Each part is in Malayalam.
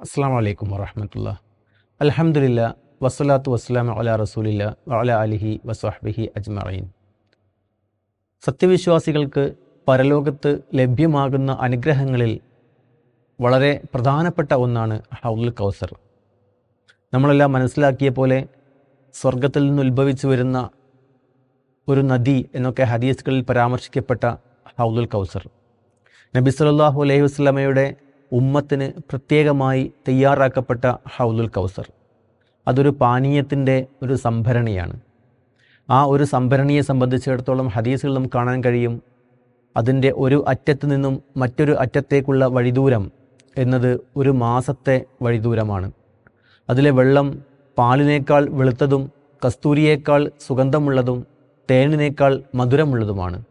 അസ്സാം വലൈക്കും വറഹമത്തുള്ള. അലഹമുല്ല വസ്സലാത്തു വസ്സലാം അല റസൂലില്ല വഅല അലിഹി വസ്ഹബിഹി അജ്മഈൻ. സത്യവിശ്വാസികൾക്ക് പരലോകത്ത് ലഭ്യമാകുന്ന അനുഗ്രഹങ്ങളിൽ വളരെ പ്രധാനപ്പെട്ട ഒന്നാണ് ഹൗലുൽ കൗസർ. നമ്മളെല്ലാം മനസ്സിലാക്കിയ പോലെ സ്വർഗത്തിൽ നിന്ന് ഉത്ഭവിച്ചു വരുന്ന ഒരു നദി എന്നൊക്കെ ഹദീസുകളിൽ പരാമർശിക്കപ്പെട്ട ഹൗലുൽ കൗസർ. നബി സല്ലല്ലാഹു അലൈഹി വസല്ലമയുടെ ഉമ്മത്തിന് പ്രത്യേകമായി തയ്യാറാക്കപ്പെട്ട ഹൗലുൽ കൗസർ. അതൊരു പാനീയത്തിന്റെ ഒരു സംഭരണിയാണ്. ആ ഒരു സംഭരണിയെ സംബന്ധിച്ചിടത്തോളം ഹദീസുകളും കാണാൻ കഴിയും. അതിന്റെ ഒരു അറ്റത്ത് നിന്നും മറ്റൊരു അറ്റത്തേക്കുള്ള വഴിദൂരം എന്നത് ഒരു മാസത്തെ വഴിദൂരമാണ്. അതിലെ വെള്ളം പാലിനേക്കാൾ വെളുത്തതും കസ്തൂരിയേക്കാൾ സുഗന്ധമുള്ളതും തേനിനേക്കാൾ മധുരമുള്ളതുമാണ്.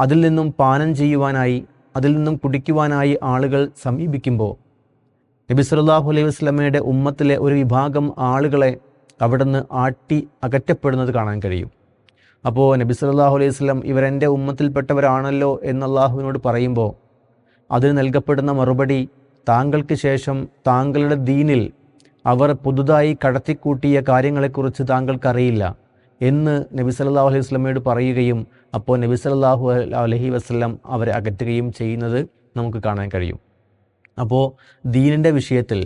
അതിൽ നിന്നും പാനം ചെയ്യുവാനായി അതിൽ നിന്നും കുടിക്കുവാനായി ആളുകൾ സമീപിക്കുമ്പോൾ നബി സല്ലല്ലാഹു അലൈഹി വസ്ലമയുടെ ഉമ്മത്തിലെ ഒരു വിഭാഗം ആളുകളെ അവിടുന്ന് ആട്ടി അകറ്റപ്പെടുന്നത് കാണാൻ കഴിയും. അപ്പോൾ നബി സല്ലല്ലാഹു അലൈഹി വസ്ലം ഇവരെന്റെ ഉമ്മത്തിൽപ്പെട്ടവരാണല്ലോ എന്ന് പറയുമ്പോൾ അതിന് നൽകപ്പെടുന്ന മറുപടി താങ്കൾക്ക് ശേഷം താങ്കളുടെ ദീനിൽ അവർ പുതുതായി കടത്തിക്കൂട്ടിയ കാര്യങ്ങളെക്കുറിച്ച് താങ്കൾക്കറിയില്ല. എന്ന് നബി സല്ലല്ലാഹു അലൈഹി വസ്ലമയോട് പറയുകയും അപ്പോൾ നബി സല്ലല്ലാഹു അലഹി വസ്ലം അവരെ അകറ്റുകയും ചെയ്യുന്നത് നമുക്ക് കാണാൻ കഴിയും. അപ്പോൾ ദീനിന്റെ വിഷയത്തിൽ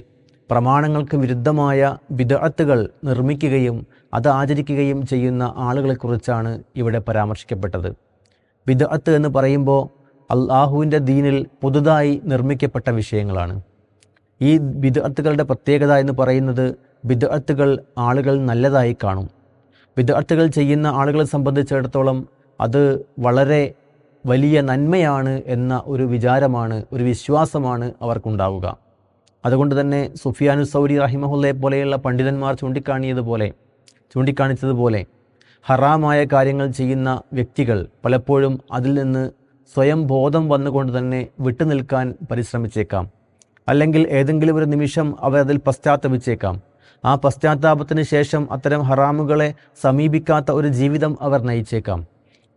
പ്രമാണങ്ങൾക്ക് വിരുദ്ധമായ വിദഗത്തുകൾ നിർമ്മിക്കുകയും അത് ആചരിക്കുകയും ചെയ്യുന്ന ആളുകളെക്കുറിച്ചാണ് ഇവിടെ പരാമർശിക്കപ്പെട്ടത്. വിദഗത്ത് എന്ന് പറയുമ്പോൾ അള്ളാഹുവിന്റെ ദീനിൽ പുതുതായി നിർമ്മിക്കപ്പെട്ട വിഷയങ്ങളാണ്. ഈ വിദഗത്തുകളുടെ പ്രത്യേകത എന്ന് പറയുന്നത് വിദഗത്തുകൾ ആളുകൾ നല്ലതായി കാണും. ബിദഅത്തുകൾ ചെയ്യുന്ന ആളുകളെ സംബന്ധിച്ചിടത്തോളം അത് വളരെ വലിയ നന്മയാണ് എന്ന ഒരു വിചാരമാണ് ഒരു വിശ്വാസമാണ് അവർക്കുണ്ടാവുക. അതുകൊണ്ട് തന്നെ സുഫിയാനു സൗരി റഹിമഹുല്ലയെ പോലെയുള്ള പണ്ഡിതന്മാർ ചൂണ്ടിക്കാണിയതുപോലെ ചൂണ്ടിക്കാണിച്ചതുപോലെ ഹറാമായ കാര്യങ്ങൾ ചെയ്യുന്ന വ്യക്തികൾ പലപ്പോഴും അതിൽ നിന്ന് സ്വയം ബോധം വന്നുകൊണ്ട് തന്നെ വിട്ടുനിൽക്കാൻ പരിശ്രമിച്ചേക്കാം. അല്ലെങ്കിൽ ഏതെങ്കിലും ഒരു നിമിഷം അവരതിൽ പശ്ചാത്തപിച്ചേക്കാം. ആ പശ്ചാത്താപത്തിന് ശേഷം അത്തരം ഹറാമുകളെ സമീപിക്കാത്ത ഒരു ജീവിതം അവർ നയിച്ചേക്കാം.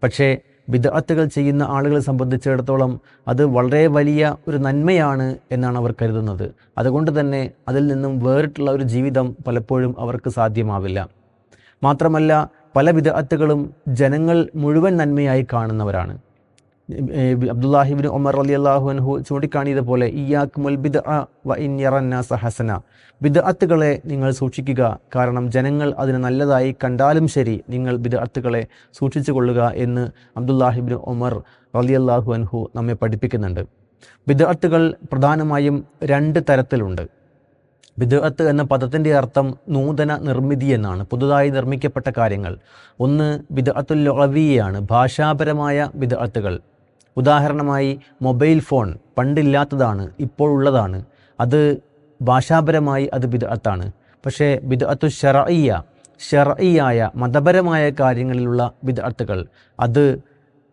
പക്ഷേ വിദഗ്ധകൾ ചെയ്യുന്ന ആളുകളെ സംബന്ധിച്ചിടത്തോളം അത് വളരെ വലിയ ഒരു നന്മയാണ് എന്നാണ് അവർ കരുതുന്നത്. അതുകൊണ്ട് തന്നെ അതിൽ നിന്നും വേറിട്ടുള്ള ഒരു ജീവിതം പലപ്പോഴും അവർക്ക് സാധ്യമാവില്ല. മാത്രമല്ല പല വിദഗ്ധകളും ജനങ്ങൾ മുഴുവൻ നന്മയായി കാണുന്നവരാണ്. അബ്ദുല്ലാഹിബിൻ ഉമർ അലി അള്ളാഹു അൻഹു ചൂണ്ടിക്കാണിയതുപോലെ പോലെ മുൽ ബിദ് വ ഹസന. നിങ്ങൾ സൂക്ഷിക്കുക. കാരണം ജനങ്ങൾ അതിന് നല്ലതായി കണ്ടാലും ശരി നിങ്ങൾ ബിദ്അത്തുകളെ സൂക്ഷിച്ചു കൊള്ളുക എന്ന് അബ്ദുല്ലാഹിബിൻ ഉമർ അലി അള്ളാഹു അൻഹു നമ്മെ പഠിപ്പിക്കുന്നുണ്ട്. ബിദ്അത്തുകൾ പ്രധാനമായും രണ്ട് തരത്തിലുണ്ട്. ബിദ്അത്ത് എന്ന പദത്തിന്റെ അർത്ഥം നൂതന നിർമ്മിതി എന്നാണ് പുതുതായി നിർമ്മിക്കപ്പെട്ട കാര്യങ്ങൾ. ഒന്ന് ബിദ്അത്തുൽ ലൊവീയാണ് ഭാഷാപരമായ ബിദ്അത്തുകൾ. ഉദാഹരണമായി മൊബൈൽ ഫോൺ പണ്ടില്ലാത്തതാണ് ഇപ്പോൾ ഉള്ളതാണ് അത് ഭാഷാപരമായി അത് ബിദ്അത്താണ്. പക്ഷേ ബിദ്അത്തു ഷറയ്യ ഷറയ്യായ മതപരമായ കാര്യങ്ങളിലുള്ള ബിദ്അത്തുകൾ അത്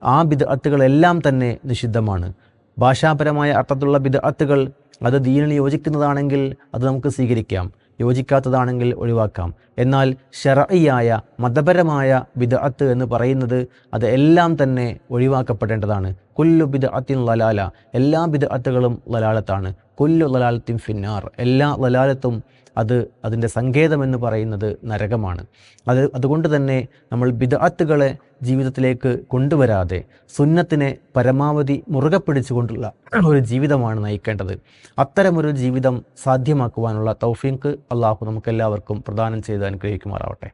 ആ ബിദ്അത്തുകളെല്ലാം തന്നെ നിഷിദ്ധമാണ്. ഭാഷാപരമായ അർത്ഥത്തിലുള്ള ബിദ്അത്തുകൾ അത് ദീനിൽ യോജിക്കുന്നതാണെങ്കിൽ അത് നമുക്ക് സ്വീകരിക്കാം. യോജിക്കാത്തതാണെങ്കിൽ ഒഴിവാക്കാം. എന്നാൽ ഷറയ്യായ മതപരമായ ബിദഅത്ത് എന്ന് പറയുന്നത് അത് എല്ലാം തന്നെ ഒഴിവാക്കപ്പെടേണ്ടതാണ്. കുല്ലു ബിദഅത്തിൻ ലലാല എല്ലാ ബിദഅത്തുകളും ലലാലത്താണ് കുല്ലു ലലാലത്തിൻ ഫിന്നാർ. എല്ലാ ലലാലത്തും അത് അതിന്റെ സങ്കേതമെന്ന് പറയുന്നത് നരകമാണ്. അത് അതുകൊണ്ട് തന്നെ നമ്മൾ ബിദാത്തുകളെ ജീവിതത്തിലേക്ക് കൊണ്ടുവരാതെ സുന്നത്തിനെ പരമാവധി മുറുകെ പിടിച്ചുകൊണ്ടുള്ള ഒരു ജീവിതമാണ് നയിക്കേണ്ടത്. അത്തരമൊരു ജീവിതം സാധ്യമാക്കുവാനുള്ള തൗഫീങ്ക് അള്ളാഹു നമുക്കെല്ലാവർക്കും പ്രദാനം ചെയ്ത് അനുഗ്രഹിക്കുമാറാവട്ടെ.